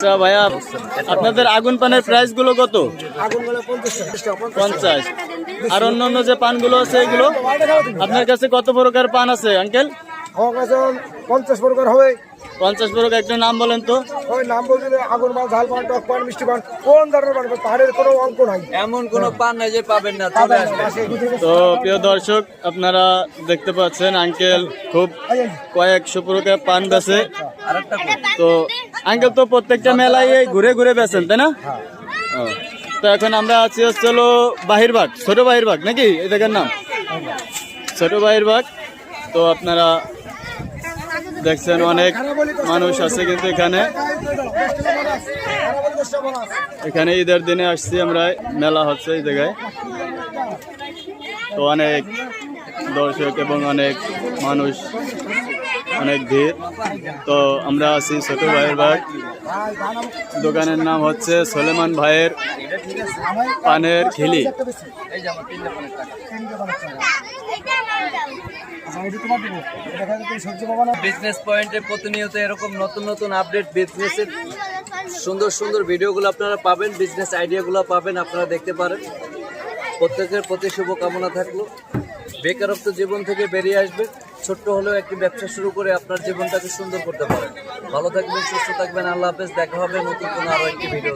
আচ্ছা ভাইয়া, আপনাদের আগুন পানের প্রাইসগুলো কত? পঞ্চাশ। আর অন্য অন্য যে পানগুলো আছে এগুলো? আপনার কাছে কত প্রকার পান আছে আঙ্কেল আমার কাছে পঞ্চাশ প্রকার হবে। পঞ্চাশ প্রকার একটা নাম বলেন তো। ওই নাম বলতে আগুন পান ঝাল পান টক পান মিষ্টি পান কোন ধরনের পান পাহাড়ের কোনো অঙ্ক নাই। এমন কোন পান নাই যে পাবেন না চলে তো প্রিয় দর্শক আপনারা দেখতে পাচ্ছেন আঙ্কেল খুব কয়েকশো প্রকার পান বেছে। তো আঙ্কেল তো প্রত্যেকটা মেলায় এই ঘুরে ঘুরে বেছেন তাই না? তো এখন আমরা আছি হচ্ছে হলো বাহিরবাগ ছোট বাহিরবাগ নাকি? এই জায়গার নাম? ছোট বাহিরবাগ তো আপনারা দেখছেন অনেক মানুষ আছে কিন্তু এখানে। এখানে ঈদের দিনে আসছি আমরা, মেলা হচ্ছে এই জায়গায়। তো অনেক দর্শক এবং অনেক মানুষ অনেক ভিড়। তো আমরা আছি ছোট ভাইয়ের বাগ। দোকানের নাম হচ্ছে সোলেমান ভাইয়ের পানের খিলি। বিজনেস পয়েন্টে প্রতিনিয়ত এরকম নতুন নতুন আপডেট বিজনেসের সুন্দর সুন্দর ভিডিওগুলো আপনারা পাবেন বিজনেস আইডিয়াগুলো পাবেন, আপনারা দেখতে পারেন। প্রত্যেকের প্রতি শুভকামনা থাকল। বেকারত্ব জীবন থেকে বেরিয়ে আসবে। ছোট্ট হলেও একটি ব্যবসা শুরু করে আপনার জীবনটাকে সুন্দর করতে পারেন। ভালো থাকবেন, সুস্থ থাকবেন। আল্লাহ হাফেজ। দেখা হবে নতুন কোনো আরও একটি ভিডিও